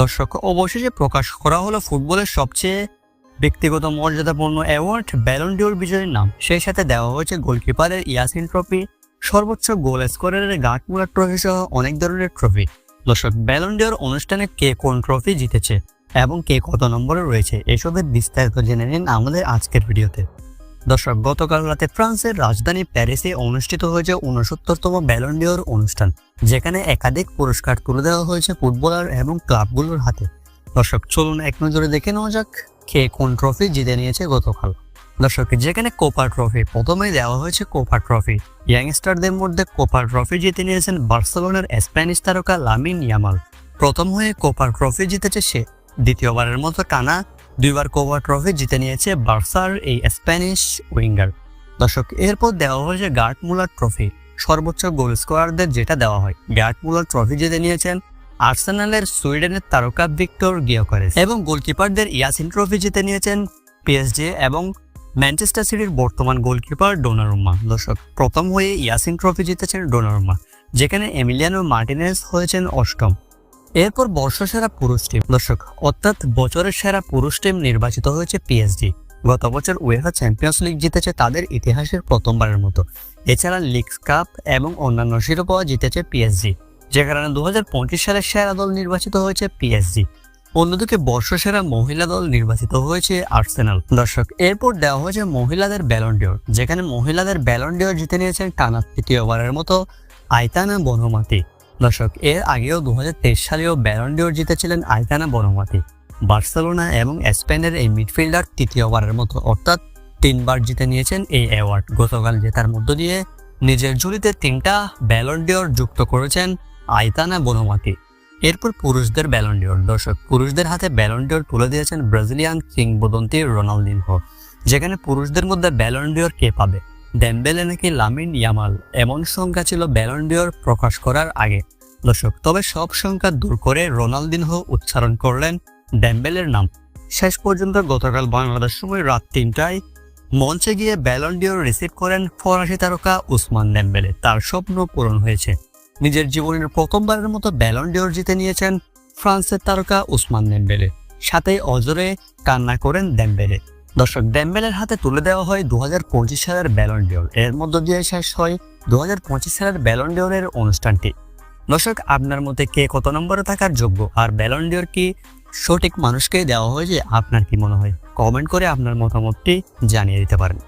দর্শক, অবশেষে প্রকাশ করা হলো ফুটবলের সবচেয়ে ব্যক্তিগত মর্যাদাপূর্ণ অ্যাওয়ার্ড ব্যালন ডিওর বিজয়ীর নাম। সেই সাথে দেওয়া হয়েছে গোলকিপারের ইয়াসিন ট্রফি, সর্বোচ্চ গোল স্কোরের গাটমুলার ট্রফি সহ অনেক ধরনের ট্রফি। দর্শক ব্যালন ডিওর অনুষ্ঠানে কে কোন ট্রফি জিতেছে এবং কে কত নম্বরে রয়েছে, এসবের বিস্তারিত জেনে নিন আমাদের আজকের ভিডিওতে। দর্শক, গতকাল রাতে ফ্রান্সের রাজধানী প্যারিসে অনুষ্ঠিত হয়েছে উনসত্তরতম ব্যালন ডিওর অনুষ্ঠান, যেখানে একাধিক পুরস্কার তুলে দেওয়া হয়েছে ফুটবলার এবং ক্লাবগুলোর হাতে। দর্শক, চলুন এক নজরে দেখে নেওয়া যাক কে কোন ট্রফি জিতে নিয়েছে গতকাল। দর্শক, যেখানে কোপার ট্রফি প্রথমেই দেওয়া হয়েছে কোপা ট্রফি, ইয়াংস্টারদের মধ্যে কোপার ট্রফি জিতে নিয়েছেন বার্সেলোনার স্প্যানিশ তারকা লামিন ইয়ামাল। প্রথম হয়ে কোপার ট্রফি জিতেছে সে, দ্বিতীয়বারের মতো টানা দুইবার কোপার ট্রফি জিতে নিয়েছে বার্সার এই স্প্যানিশ উইঙ্গার। দর্শক, এরপর দেওয়া হয়েছে গার্ড মুলার ট্রফি। সর্বোচ্চ গোল স্কোয়ারদের যেটা দেওয়া হয়। গার্ড মুলার ট্রফি জিতে নিয়েছেন আর্সেনালের সুইডেনের তারকা ভিক্টর গিয়করেস এবং গোলকিপারদের ইয়াসিন ট্রফি জিতে নিয়েছেন পিএসজে এবং ম্যানচেস্টার সিটির বর্তমান গোলকিপার ডোনারুম্মা। দর্শক, প্রথম হয়ে ইয়াসিন ট্রফি জিতেছেন ডোনারুম্মা, যেখানে এমিলিয়ানো মার্টিনেস হয়েছেন অষ্টম। এরপর বর্ষসেরা পুরুষ টিম। দর্শক, অর্থাৎ বছরের সেরা পুরুষ টিম নির্বাচিত হয়েছে পিএসজি গত বছর উয়েফা চ্যাম্পিয়ন্স লিগ জিতেছে তাদের ইতিহাসের প্রথমবারের মতো। এছাড়া লিগ কাপ এবং অন্যান্য শিরোপা জিতেছে পিএসজি যে কারণে দু হাজার পঁচিশ সালের সেরা দল নির্বাচিত হয়েছে পিএসজি অন্যদিকে বর্ষসেরা মহিলা দল নির্বাচিত হয়েছে আর্সেনাল দর্শক, এরপর দেওয়া হয়েছে মহিলাদের ব্যালন্ডিওর যেখানে মহিলাদের ব্যালন্ডিওর জিতে নিয়েছেন টানা তৃতীয়বারের মতো আইতানা বনমাতি দর্শক, এর আগেও দু সালেও ব্যালন্ডিওর জিতেছিলেন আয়তানা বনমাতি বার্সেলোনা এবং স্পেনের এই মিডফিল্ডার তৃতীয়বারের মতো, অর্থাৎ তিনবার জিতে নিয়েছেন এই অ্যাওয়ার্ড। গতকাল জেতার মধ্য দিয়ে নিজের ঝুলিতে তিনটা ব্যালন্ডিওর যুক্ত করেছেন আয়তানা বনমাতি এরপর পুরুষদের ব্যালন্ডিওর দর্শক, পুরুষদের হাতে ব্যালন্ডিওর তুলে দিয়েছেন ব্রাজিলিয়ান কিংবদন্তি রোনালদিনহো, যেখানে পুরুষদের মধ্যে ব্যালন্ডিওর কে পাবে? ডেম্বেলে নাকি লামিন ইয়ামাল এমন সংখ্যা ছিল ব্যালন্ডিওর প্রকাশ করার আগে। দর্শক, তবে সব সংখ্যা দূর করে রোনালদিনহো উচ্চারণ করলেন ডেম্বেলের নাম। শেষ পর্যন্ত গতকাল বাংলাদেশ সময় রাত তিনটায় মঞ্চে গিয়ে ব্যালন্ডিওর রিসিভ করেন ফরাসি তারকা উসমান ডেম্বেলে। তার স্বপ্ন পূরণ হয়েছে। নিজের জীবনের প্রথমবারের মতো ব্যালন্ডিওর জিতে নিয়েছেন ফ্রান্সের তারকা উসমান ডেম্বেলে। সাথে অজরে কান্না করেন ডেম্বেলে। দর্শক ড্যাম্বেলের হাতে তুলে দেওয়া হয় দু হাজার পঁচিশ সালের ব্যালন ডেওর এর মধ্য দিয়ে শেষ হয় দু হাজার পঁচিশ সালের ব্যালন ডিওরের অনুষ্ঠানটি। দর্শক, আপনার মতে কে কত নম্বরে থাকার যোগ্য? আর ব্যালন ডেওর কি সঠিক মানুষকেই দেওয়া হয় যে আপনার কি মনে হয়? কমেন্ট করে আপনার মতামতটি জানিয়ে দিতে পারেন।